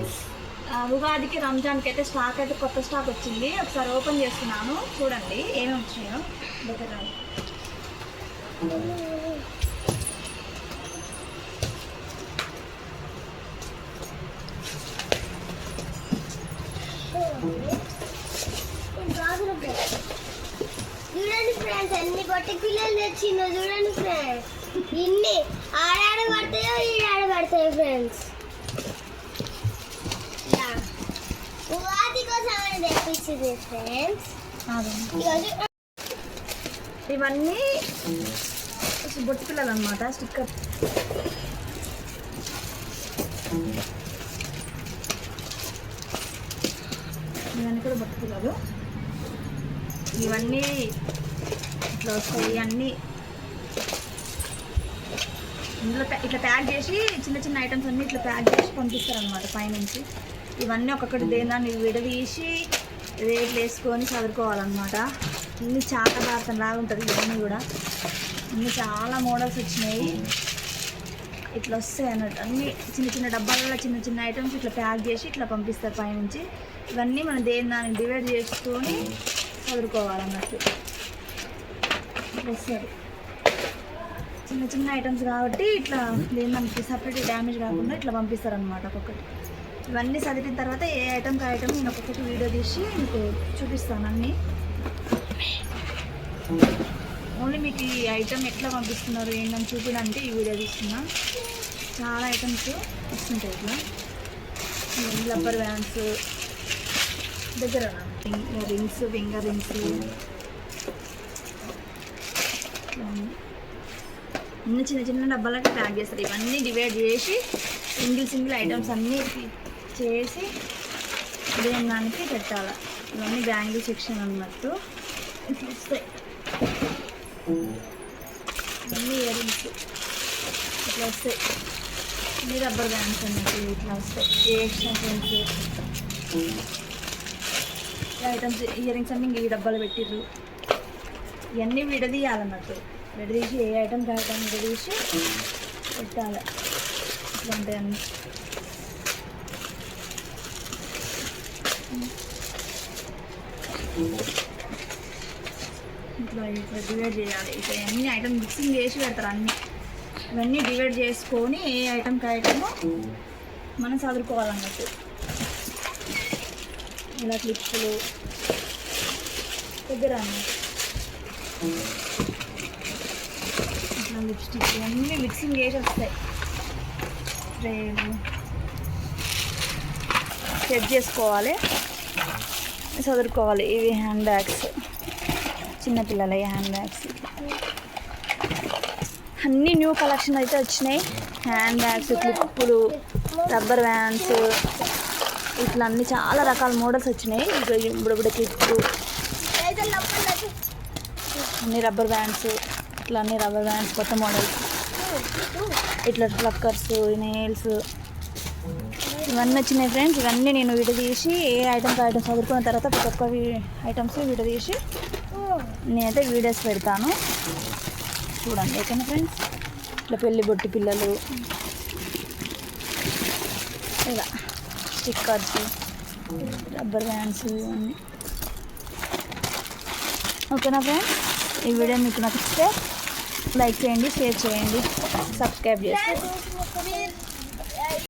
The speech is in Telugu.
ఫ్రెండ్స్. ఉగాదికి రంజాన్కి అయితే స్టాక్ అయితే కొత్త స్టాక్ వచ్చింది. ఒకసారి ఓపెన్ చేస్తున్నాను. చూడండి ఏమేమి వచ్చాయో దగ్గర చూడండి ఫ్రెండ్స్ ఎన్ని కొట్టి పిల్లలు తెచ్చిందో చూడండి ఫ్రెండ్స్. ఇన్ని ఆడాడ పడతాయో ఈడాడ పడతాయో ఫ్రెండ్స్. ఫ్రెండ్స్. ఇవన్నీ బొట్టు పిల్లలు అనమాట స్టిక్కర్. ఇవన్నీ కూడా బొట్టు పిల్లలు. ఇవన్నీ ఇట్లా వస్తాయి అన్నీ. ఇందులో ఇట్లా ప్యాక్ చేసి చిన్న చిన్న ఐటమ్స్ అన్నీ ఇట్లా ప్యాక్ చేసి పంపిస్తారు అనమాట పైనుంచి. ఇవన్నీ ఒక్కొక్కటి దేనాన్ని విడదీసి రేట్లు వేసుకొని చదువుకోవాలన్నమాట అన్ని చాలా భారతం లాగా ఉంటుంది ఇవన్నీ కూడా. అన్ని చాలా మోడల్స్ వచ్చినాయి. ఇట్లా వస్తాయి అన్నట్టు. అన్ని చిన్న చిన్న డబ్బాలలో చిన్న చిన్న ఐటమ్స్ ఇట్లా ప్యాక్ చేసి ఇట్లా పంపిస్తారు పైనుంచి. ఇవన్నీ మనం దేని దానికి డివైడ్ చేసుకొని చదువుకోవాలన్నట్టు వస్తారు చిన్న చిన్న ఐటమ్స్ కాబట్టి ఇట్లా దేని దానికి సపరేట్ డ్యామేజ్ కాకుండా ఇట్లా పంపిస్తారు అనమాట ఒక్కొక్కటి. ఇవన్నీ చదివిన తర్వాత ఏ ఐటమ్ ఐటమ్ నేను ఒక్కొక్కటి వీడియో తీసి మీకు చూపిస్తాను అన్నీ. ఓన్లీ మీకు ఈ ఐటమ్ ఎట్లా పంపిస్తున్నారు ఏంటని చూపించడానికి ఈ వీడియో తీస్తున్నా. చాలా ఐటమ్స్ వస్తుంటాయి ఇట్లా. రబ్బర్ వ్యాన్స్ దగ్గర రింగ్స్ ఫింగర్ రింగ్స్ అన్ని చిన్న చిన్న డబ్బాలకి ప్యాక్ చేస్తారు. ఇవన్నీ డివైడ్ చేసి సింగిల్ సింగిల్ ఐటమ్స్ అన్నీ చేసి దేని దానికి పెట్టాలి. ఇవన్నీ బ్యాంగిల్ సెక్షన్ అన్నట్టు. ఇట్లా వస్తాయి. అన్నీ ఇయరింగ్స్ ఇట్లా వస్తాయి. అన్ని రబ్బర్ బ్యాండ్స్ అన్నట్టు ఇట్లా వస్తాయి. ఏ ఎక్స్ట్రా ఐటమ్స్ ఇయరింగ్స్ అన్ని ఈ డబ్బాలు పెట్టిర్రు. ఇవన్నీ విడదీయాలన్నట్టు. విడదీసి ఏ ఐటమ్ ఐటమ్ విడదీసి పెట్టాలి. ఇట్లా ఉంటాయి అన్నీ. ఇట్లా ఇట్లా డివైడ్ చేయాలి. ఇట్లా అన్ని ఐటమ్ మిక్సింగ్ చేసి పెడతారు అన్నీ. ఇవన్నీ డివైడ్ చేసుకొని ఏ ఐటమ్కి ఐటమ్ మనం చదువుకోవాలన్నట్టు ఇలా క్లిప్స్లు దగ్గర ఇట్లా లిప్స్టిక్ అన్నీ మిక్సింగ్ చేసి వస్తాయి. స్ప్రేలు సెట్ చేసుకోవాలి. చదువుకోవాలి. ఇవి హ్యాండ్ బ్యాగ్స్ చిన్నపిల్లల హ్యాండ్ బ్యాగ్స్ అన్నీ న్యూ కలెక్షన్ అయితే వచ్చినాయి. హ్యాండ్ బ్యాగ్స్ క్లిప్పులు రబ్బర్ వ్యాన్స్ ఇట్లా అన్ని చాలా రకాల మోడల్స్ వచ్చినాయి. ఇప్పుడు ఇప్పుడు ఇప్పుడు క్లిప్లు అన్ని రబ్బర్ బ్యాండ్స్ ఇట్లా అన్ని రబ్బర్ బ్యాండ్స్ కొత్త మోడల్స్ ఇట్లా ఫ్లక్కర్స్ నెయిల్స్ ఇవన్నీ వచ్చినాయి ఫ్రెండ్స్ ఇవన్నీ నేను విడదీసి ఏ ఐటమ్స్ ఐటమ్స్ చదువుకున్న తర్వాత ప్రతి ఒక్క ఐటమ్స్ విడదీసి నేనైతే వీడియోస్ పెడతాను. చూడండి ఓకేనా ఫ్రెండ్స్ ఇట్లా పెళ్ళి బొట్టి పిల్లలు ఇలా స్టిక్కర్స్ రబ్బర్ బ్యాండ్స్ ఇవన్నీ. ఓకేనా ఫ్రెండ్స్ ఈ వీడియో మీకు నచ్చితే లైక్ చేయండి షేర్ చేయండి సబ్స్క్రైబ్ చేసుకోండి